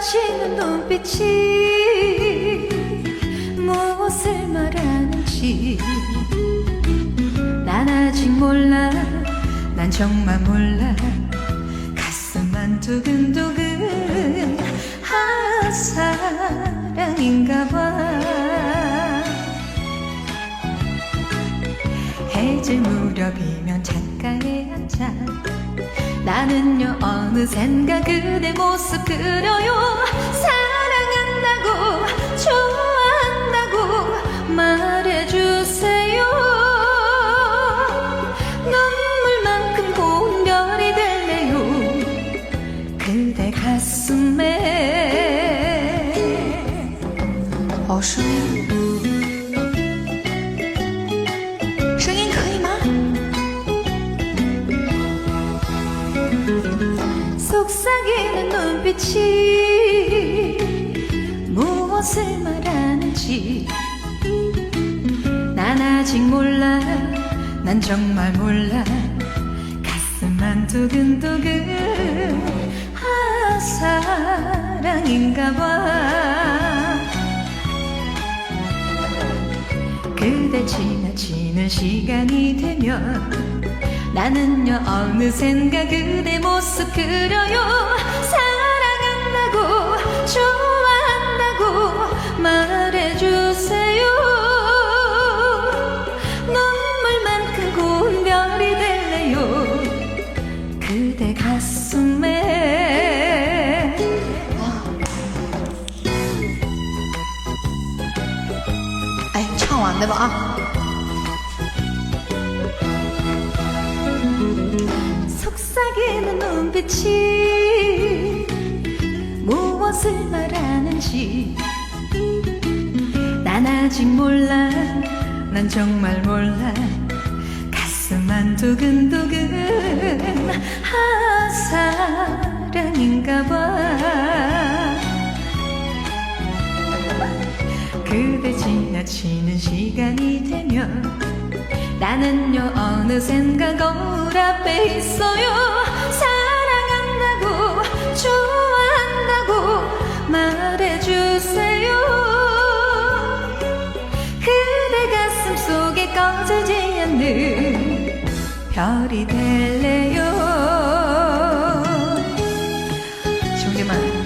쏟아지는 눈빛이 무엇을 말하는지 난 아직 몰라. 난 정말 몰라. 가슴만 두근두근 아 사랑인가 봐. 해질 무렵이면 창가에 앉아 나는요 어느샌가 그대 모습 그려요. 사랑한다고 좋아한다고 말해주세요. 눈물만큼 고운 별이 될래요. 그대 가슴에. 好声 속삭이는 눈빛이 무엇을 말하는지 난 아직 몰라. 난 정말 몰라. 가슴만 두근두근. 아 사랑인가 봐. 그대 지나치는 시간이 되면 나는요 어느샌가 그대 모습 그려요. 사랑한다고 좋아한다고 말해주세요. 눈물만 크고 별이 될래요. 그대 가슴에. 아이, 창안 내봐. 속삭이는 눈빛이 무엇을 말하는지. 난 아직 몰라 난 정말 몰라. 가슴만 두근두근 아 사랑인가 봐. 그대 지나치는 시간이 되면 나는요 어느샌가 거울 앞에 있어요. 사랑한다고 좋아한다고 말해주세요. 그대 가슴 속에 꺼지지 않는 별이 될래요. 조개만.